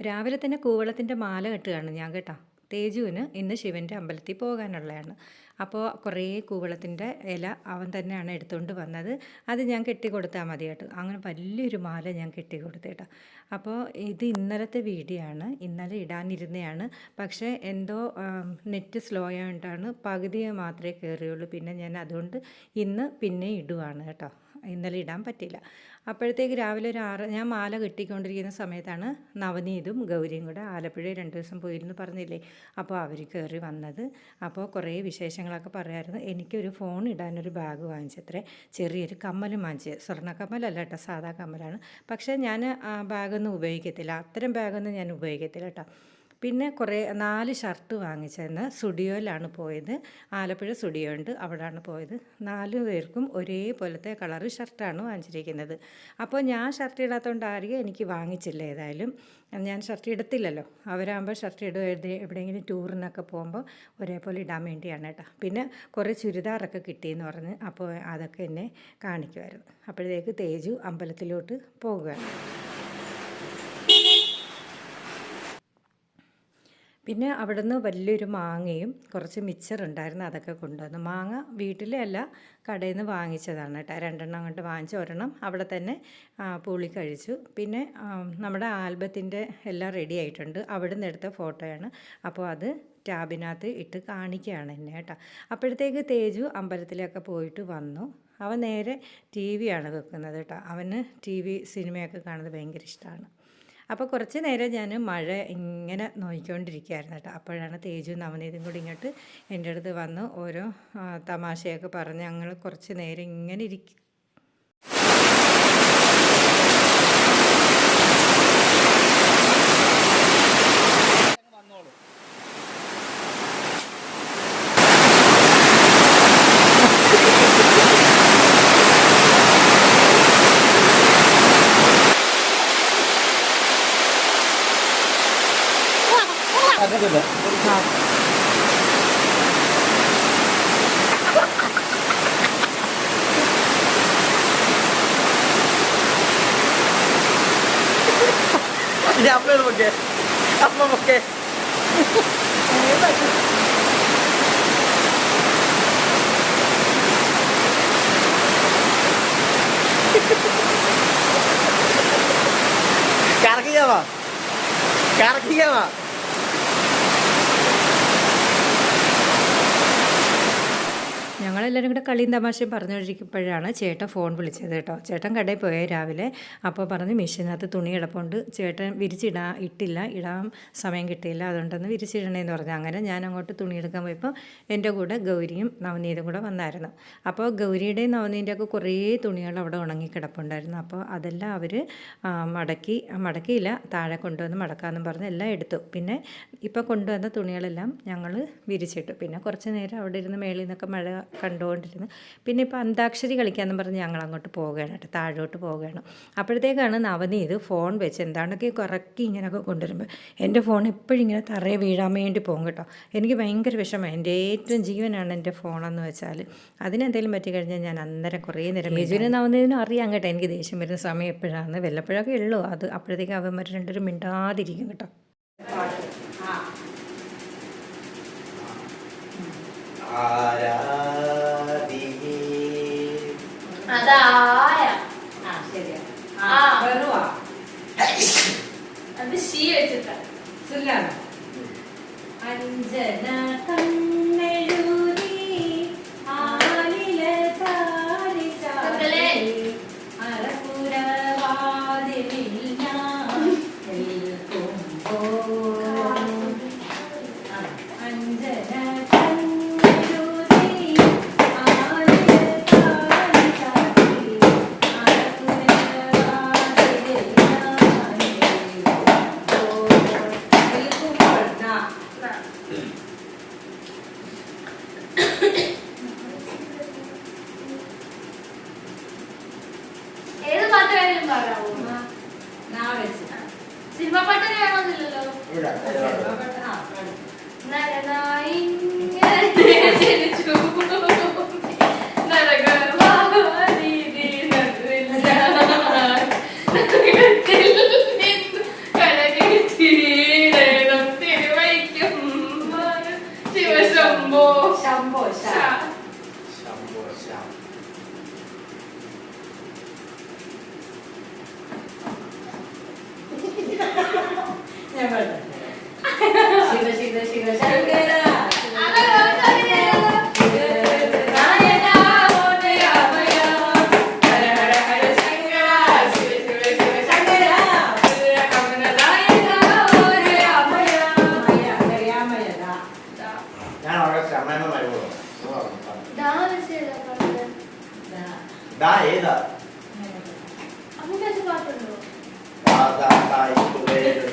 രാവിലെ തന്നെ കൂവളത്തിന്റെ മാല കെട്ടുകയാണ് ഞാൻ കേട്ടോ. തേജുവിന് ഇന്ന് ശിവന്റെ അമ്പലത്തിൽ പോകാനുള്ളതാണ്. അപ്പോൾ കുറേ കൂവളത്തിന്റെ ഇല അവൻ തന്നെയാണ് എടുത്തുകൊണ്ട് വന്നത്. അത് ഞാൻ കെട്ടി കൊടുത്താൽ മതി കേട്ടോ. അങ്ങനെ വലിയൊരു മാല ഞാൻ കെട്ടി. കൊടുത്തേട്ടോ അപ്പോൾ ഇത് ഇന്നലത്തെ വീഡിയോ ആണ് ഇന്നലെ ഇടാനിരുന്നതാണ്. പക്ഷേ എന്തോ നെറ്റ് സ്ലോ ആയതുകൊണ്ടാണ് പകുതിയെ മാത്രമേ കയറിയുള്ളൂ. പിന്നെ ഞാൻ അതുകൊണ്ട് ഇന്ന് പിന്നെ ഇടുവാണ് കേട്ടോ. ഇന്നലെ ഇടാൻ പറ്റില്ല അപ്പോഴത്തേക്ക് രാവിലെ ഒരു ആറ് ഞാൻ മാല കെട്ടിക്കൊണ്ടിരിക്കുന്ന സമയത്താണ് നവനീതും ഗൗരിയും കൂടെ ആലപ്പുഴ രണ്ട് ദിവസം പോയിരുന്നു പറഞ്ഞില്ലേ? അപ്പോൾ അവർ കയറി വന്നത്. അപ്പോൾ കുറേ വിശേഷങ്ങളൊക്കെ പറയായിരുന്നു. എനിക്കൊരു ഫോൺ ഇടാനൊരു ബാഗ് വാങ്ങിച്ചത്രേ. ചെറിയൊരു കമ്മലും വാങ്ങിച്ചത് സ്വർണ കമ്മലല്ല കേട്ടോ സാധാ കമ്മലാണ്. പക്ഷേ ഞാൻ ആ ബാഗൊന്നും ഉപയോഗിക്കത്തില്ല. അത്തരം ബാഗൊന്നും ഞാൻ ഉപയോഗിക്കത്തില്ല കേട്ടോ. പിന്നെ കുറേ നാല് ഷർട്ട് വാങ്ങിച്ചെന്ന് സ്റ്റുഡിയോയിലാണ് പോയത്. ആലപ്പുഴ സ്റ്റുഡിയോ ഉണ്ട് അവിടെയാണ് പോയത്. നാല് പേർക്കും ഒരേപോലത്തെ കളറ് ഷർട്ടാണ് വാങ്ങിച്ചിരിക്കുന്നത്. അപ്പോൾ ഞാൻ ഷർട്ട് ഇടാത്തതുകൊണ്ട് ഇടാത്തതുകൊണ്ടായിരിക്കും എനിക്ക് വാങ്ങിച്ചില്ല ഏതായാലും. ഞാൻ ഷർട്ട് ഇടത്തില്ലല്ലോ. അവരാകുമ്പോൾ ഷർട്ട് ഇടും എഴുതി എവിടെയെങ്കിലും ടൂറിനൊക്കെ പോകുമ്പോൾ ഒരേപോലെ ഇടാൻ വേണ്ടിയാണ് കേട്ടോ. പിന്നെ കുറേ ചുരിദാറൊക്കെ കിട്ടിയെന്ന് പറഞ്ഞ് അപ്പോൾ അതൊക്കെ എന്നെ കാണിക്കുമായിരുന്നു. അപ്പോഴത്തേക്ക് തേജു അമ്പലത്തിലോട്ട് പോകുകയാണ് പിന്നെ അവിടുന്ന് വലിയൊരു മാങ്ങയും കുറച്ച് മിച്ചർ ഉണ്ടായിരുന്നു അതൊക്കെ കൊണ്ടുവന്നു. മാങ്ങ വീട്ടിലല്ല കടയിൽ നിന്ന് വാങ്ങിച്ചതാണ് കേട്ടോ രണ്ടെണ്ണം കൊണ്ട് വാങ്ങിച്ച് ഒരെണ്ണം അവിടെ തന്നെ പുളി കഴിച്ചു. പിന്നെ നമ്മുടെ ആൽബത്തിന്റെ എല്ലാം റെഡി ആയിട്ടുണ്ട്. അവിടെ നിന്ന് എടുത്ത ഫോട്ടോയാണ്. അപ്പോൾ അത് ടാബിനകത്ത് ഇട്ട് കാണിക്കുകയാണ് എന്നെ കേട്ടോ അപ്പോഴത്തേക്ക് തേജു അമ്പലത്തിലൊക്കെ പോയിട്ട് വന്നു. അവൻ നേരെ ടി വിയാണ് വെക്കുന്നത് കേട്ടോ അവന് ടി വി സിനിമയൊക്കെ കാണുന്നത് ഭയങ്കര ഇഷ്ടമാണ് അപ്പോൾ കുറച്ച് നേരം ഞാൻ മഴ ഇങ്ങനെ നോക്കിക്കൊണ്ടിരിക്കുകയായിരുന്നു കേട്ടോ. അപ്പോഴാണ് തേജു നവനീതും കൂടി ഇങ്ങോട്ട് എന്റെ അടുത്ത് വന്ന് ഓരോ തമാശയൊക്കെ പറഞ്ഞ് ഞങ്ങൾ കുറച്ച് നേരം ഇങ്ങനെ ഇരിക്കും ഇനി അമ്മ നോക്കേ അമ്മ നോക്കേ കറക്കിയാവാ കറക്കിയാവാ ഞങ്ങളെല്ലാവരും കൂടെ കളിയും തമാശയും പറഞ്ഞുകൊണ്ടിരിക്കുമ്പോഴാണ് ചേട്ടൻ ഫോൺ വിളിച്ചത് കേട്ടോ. ചേട്ടൻ കടയിൽ പോയ രാവിലെ. അപ്പോൾ പറഞ്ഞ് മെഷീനകത്ത് തുണി കിടപ്പുണ്ട്. ചേട്ടൻ വിരിച്ചിടാ ഇട്ടില്ല. ഇടാൻ സമയം കിട്ടിയില്ല. അതുകൊണ്ടൊന്ന് വിരിച്ചിടണേന്ന് പറഞ്ഞു. അങ്ങനെ ഞാൻ അങ്ങോട്ട് തുണി എടുക്കാൻ പോയപ്പോൾ എന്റെ കൂടെ ഗൗരിയും നവനീതും കൂടെ വന്നായിരുന്നു. അപ്പോൾ ഗൗരിയുടെയും നവനീന്റെയൊക്കെ കുറേ തുണികൾ അവിടെ ഉണങ്ങി കിടപ്പുണ്ടായിരുന്നു. അപ്പോൾ അതെല്ലാം അവർ മടക്കി മടക്കിയില്ല. താഴെ കൊണ്ടുവന്ന് മടക്കാമെന്നും പറഞ്ഞ് എല്ലാം എടുത്തു. പിന്നെ ഇപ്പോൾ കൊണ്ടുവന്ന തുണികളെല്ലാം ഞങ്ങൾ വിരിച്ചിട്ടു. പിന്നെ കുറച്ച് നേരം അവിടെ ഇരുന്ന് മേളിൽ നിന്നൊക്കെ മഴ കണ്ടുകൊണ്ടിരുന്നു പിന്നെ ഇപ്പോൾ അന്താക്ഷരി കളിക്കാമെന്ന് പറഞ്ഞ് ഞങ്ങൾ അങ്ങോട്ട് പോവുകയാണ് കേട്ടോ താഴോട്ട് പോവുകയാണ്. അപ്പോഴത്തേക്കാണ് നവനീത് ഫോൺ വെച്ച് എന്താണൊക്കെ കുറക്കി ഇങ്ങനെയൊക്കെ കൊണ്ടുവരുമ്പോൾ എന്റെ ഫോൺ എപ്പോഴും ഇങ്ങനെ തറയെ വീഴാൻ വേണ്ടി പോകും കേട്ടോ. എനിക്ക് ഭയങ്കര വിഷമം. എന്റെ ഏറ്റവും ജീവനാണ് എന്റെ ഫോണെന്ന് വെച്ചാൽ അതിനെന്തെങ്കിലും പറ്റി കഴിഞ്ഞാൽ ഞാൻ അന്നേരം കുറേ നേരം ബിജുവിന് നവനീതിനും അറിയാം കേട്ടോ. എനിക്ക് ദേഷ്യം വരുന്ന സമയം എപ്പോഴാണ് വല്ലപ്പോഴൊക്കെ ഉള്ളൂ. അത് അപ്പോഴത്തേക്ക് അവന്മാർ രണ്ടുപേരും മിണ്ടാതിരിക്കും കേട്ടോ. ആരാധികേ അതായ ആ ശരിയാ. ആ. വെറുവാ. അത് ശീ വെച്ചിട്ടാ. സുല്ലാണ്. അഞ്ജന ഇവിടെ നരനായിങ്ങനെ ജനിച്ചു. ദാ ഏതാ? പരിവാരോ ദാ സായിപ്പുവേലും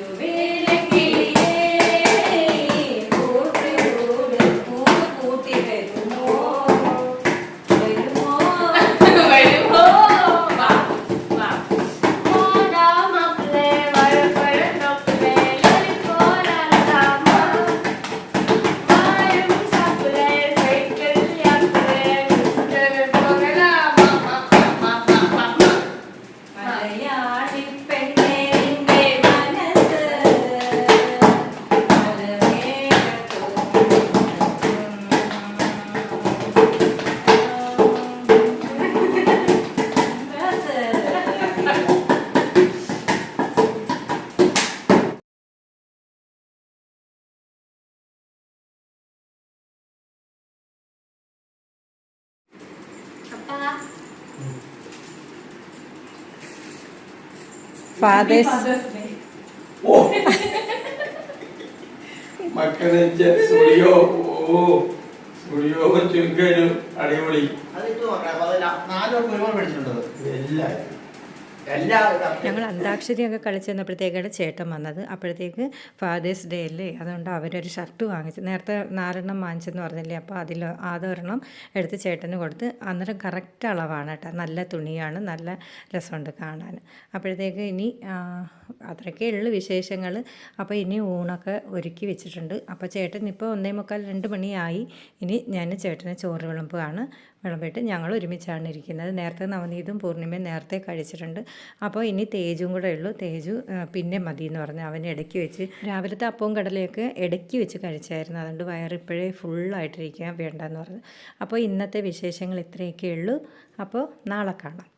pelo bem. ഫാദേഴ്സ് മക്കളെ സ്റ്റുഡിയോ ഓ. സ്റ്റുഡിയോ ചുരുക്കൊരു അടിപൊളി. നാലുപേർക്ക് ഒരുപാട് പഠിച്ചിട്ടുണ്ടത്. എല്ലാവരും എല്ലാ ഞങ്ങൾ അന്താക്ഷരിയൊക്കെ കളിച്ചെന്നപ്പോഴത്തേക്കാണ് ചേട്ടൻ വന്നത്. അപ്പോഴത്തേക്ക് ഫാദേഴ്സ് ഡേ അല്ലേ? അതുകൊണ്ട് അവരൊരു ഷർട്ട് വാങ്ങിച്ചു. നേരത്തെ നാലെണ്ണം വാങ്ങിച്ചെന്ന് പറഞ്ഞില്ലേ? അപ്പോൾ അതിൽ ആതൊരെണ്ണം എടുത്ത് ചേട്ടന് കൊടുത്ത് അന്നേരം കറക്റ്റ് അളവാണ് കേട്ടോ. നല്ല തുണിയാണ് നല്ല രസമുണ്ട് കാണാൻ. അപ്പോഴത്തേക്ക് ഇനി അത്രയൊക്കെ ഉള്ളു വിശേഷങ്ങൾ. അപ്പോൾ ഇനി ഊണൊക്കെ ഒരുക്കി വെച്ചിട്ടുണ്ട്. അപ്പോൾ ചേട്ടൻ ഇപ്പോൾ ഒന്നേ മുക്കാൽ രണ്ട് മണിയായി. ഇനി ഞാൻ ചേട്ടന് ചോറ് വിളമ്പുകയാണ് വിളമ്പിയിട്ട് ഞങ്ങൾ ഒരുമിച്ചാണ് ഇരിക്കുന്നത്. നേരത്തെ നവനീതും പൂർണിമയും നേരത്തെ കഴിച്ചിട്ടുണ്ട്. അപ്പോൾ ഇനി തേജും കൂടെ ഉള്ളൂ. തേജു പിന്നെ മതി എന്ന് പറഞ്ഞ് അവൻ ഇടയ്ക്ക് വെച്ച് രാവിലത്തെ അപ്പവും കടലയൊക്കെ ഇടയ്ക്ക് വെച്ച് കഴിച്ചായിരുന്നു. അതുകൊണ്ട് വയറിപ്പോഴേ ഫുള്ളായിട്ടിരിക്കാൻ വേണ്ടെന്ന് പറഞ്ഞു. അപ്പോൾ ഇന്നത്തെ വിശേഷങ്ങൾ ഇത്രയൊക്കെ ഉള്ളൂ. അപ്പോൾ നാളെ കാണാം.